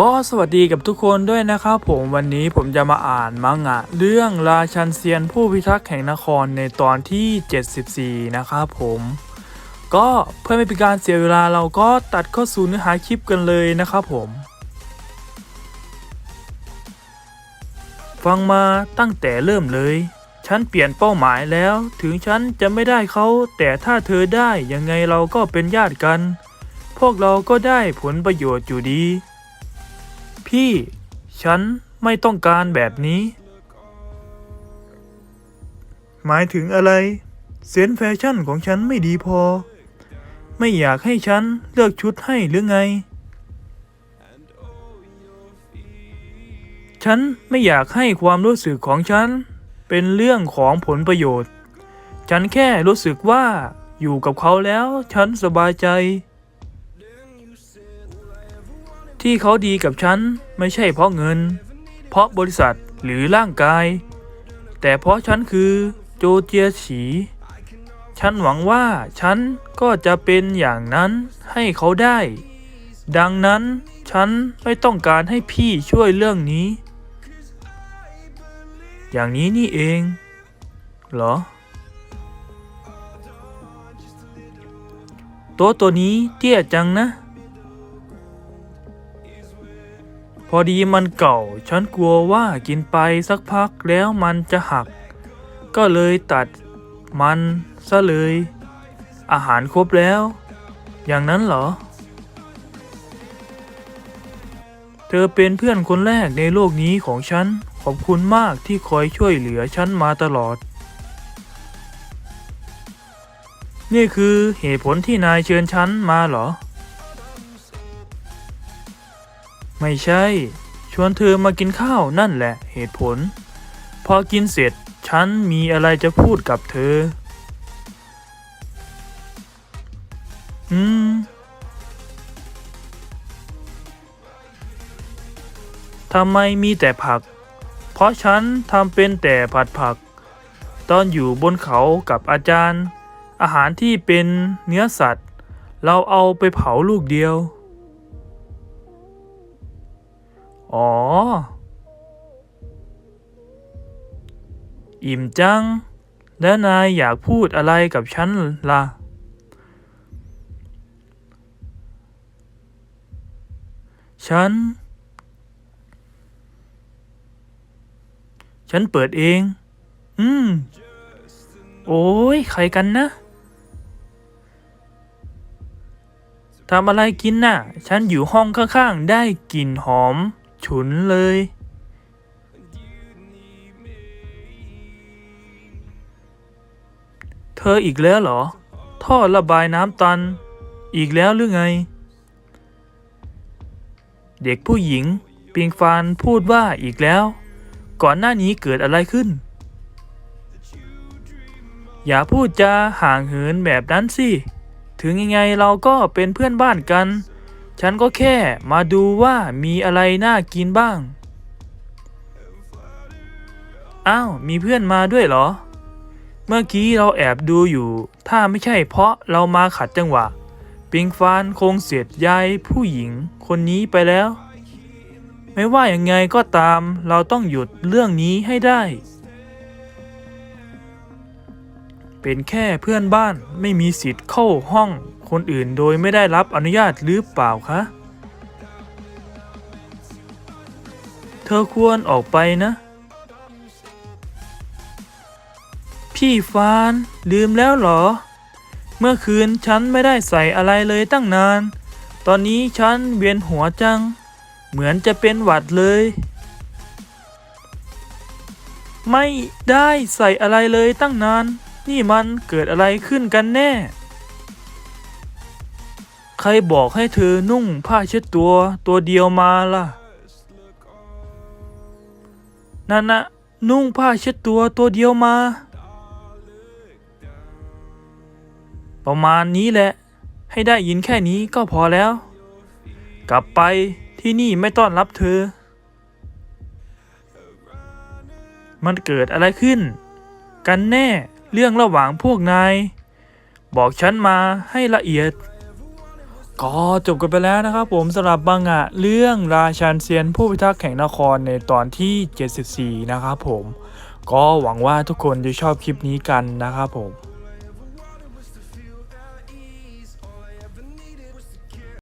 ก็สวัสดีกับทุกคนด้วยนะครับผมวันนี้ผมจะมาอ่านมังงะ เรื่องราชันเซียนผู้พิทักษ์แห่งนครในตอนที่ 74 นะครับผมก็เพื่อไม่เป็นการเสียเวลาเราก็ตัดเข้าสู่เนื้อหาคลิปกันเลยนะครับผม ฟังมาตั้งแต่เริ่มเลย ฉันเปลี่ยนเป้าหมายแล้ว ถึงฉันจะไม่ได้เขาแต่ถ้าเธอได้ยังไงเราก็เป็นญาติกัน พวกเราก็ได้ผลประโยชน์อยู่ดี พี่ ฉันไม่ต้องการแบบนี้ หมายถึงอะไร เซนส์แฟชั่นของฉันไม่ดีพอ ไม่อยากให้ฉันเลือกชุดให้หรือไง ฉันไม่อยากให้ความรู้สึกของฉัน เป็นเรื่องของผลประโยชน์ ฉันแค่รู้สึกว่าอยู่กับเขาแล้วฉันสบายใจ ที่เขาดีกับฉันไม่ใช่เพราะเงิน เพราะบริษัทหรือร่างกาย แต่เพราะฉันคือโจเจียฉี ฉันหวังว่าฉันก็จะเป็นอย่างนั้นให้เขาได้ ดังนั้นฉันไม่ต้องการให้พี่ช่วยเรื่องนี้ อย่างนี้นี่เอง เหรอ โต๊ะตัวนี้เตี้ยจังนะ อดีมันเก่า ฉันกลัวว่ากินไปสักพักแล้วมันจะหัก ก็เลยตัดมันซะเลย อาหารครบแล้ว อย่างนั้นเหรอ เธอเป็นเพื่อนคนแรกในโลกนี้ของฉัน ขอบคุณมากที่คอยช่วยเหลือฉันมาตลอด นี่คือเหตุผลที่นายเชิญฉันมาเหรอ ไม่ใช่ ชวนเธอมากินข้าวนั่นแหละเหตุผล พอกินเสร็จฉันมีอะไรจะพูดกับเธอ อืม ทำไมมีแต่ผัก เพราะฉันทำเป็นแต่ผัดผัก ตอนอยู่บนเขากับอาจารย์ อาหารที่เป็นเนื้อสัตว์ เราเอาไปเผาลูกเดียว อ๋อ อิ่มจัง แล้วนายอยากพูดอะไรกับฉันล่ะ ฉัน ฉันเปิดเอง อืม โอ้ยใครกันนะทำอะไรกินน่ะ ฉันอยู่ห้องข้างๆ ได้กลิ่นหอม ฉุนเลย เธออีกแล้วเหรอ ท่อระบายน้ำตัน อีกแล้วหรือไง เด็กผู้หญิงปิงฟานพูดว่าอีกแล้ว ก่อนหน้านี้เกิดอะไรขึ้น อย่าพูดจาห่างเหินแบบนั้นสิ ถึงยังไงเราก็เป็นเพื่อนบ้านกัน ฉันก็แค่มาดูว่ามีอะไรน่ากินบ้าง อ้าว มีเพื่อนมาด้วยเหรอ เมื่อกี้เราแอบดูอยู่ ถ้าไม่ใช่เพราะเรามาขัดจังหวะ ปิงฟานคงเสียดยายผู้หญิงคนนี้ไปแล้ว ไม่ว่าอยังไงก็ตาม เราต้องหยุดเรื่องนี้ให้ได้ เป็นแค่เพื่อนบ้านไม่มีสิทธิ์เข้าห้อง คนอื่นโดยไม่ได้รับอนุญาตหรือเปล่าคะ เธอควรออกไปนะ พี่ฟานลืมแล้วเหรอ เมื่อคืนฉันไม่ได้ใส่อะไรเลยตั้งนาน ตอนนี้ฉันเวียนหัวจัง เหมือนจะเป็นหวัดเลย ไม่ได้ใส่อะไรเลยตั้งนาน นี่มันเกิดอะไรขึ้นกันแน่ ใครบอกให้เธอนุ่งผ้าเช็ดตัวตัวเดียวมาล่ะนั่นนะนุ่งผ้าเช็ดตัวตัวเดียวมา ประมาณนี้แหละ ให้ได้ยินแค่นี้ก็พอแล้ว กลับไปที่นี่ไม่ต้อนรับเธอ มันเกิดอะไรขึ้น กันแน่เรื่องระหว่างพวกนาย บอกฉันมาให้ละเอียด ก็จบกันไปแล้วนะครับผมสำหรับบังอะเรื่องราชันเซียนผู้พิทักษ์แห่งนครในตอนที่ 74 นะครับผม ก็หวังว่าทุกคนจะชอบคลิปนี้กันนะครับผม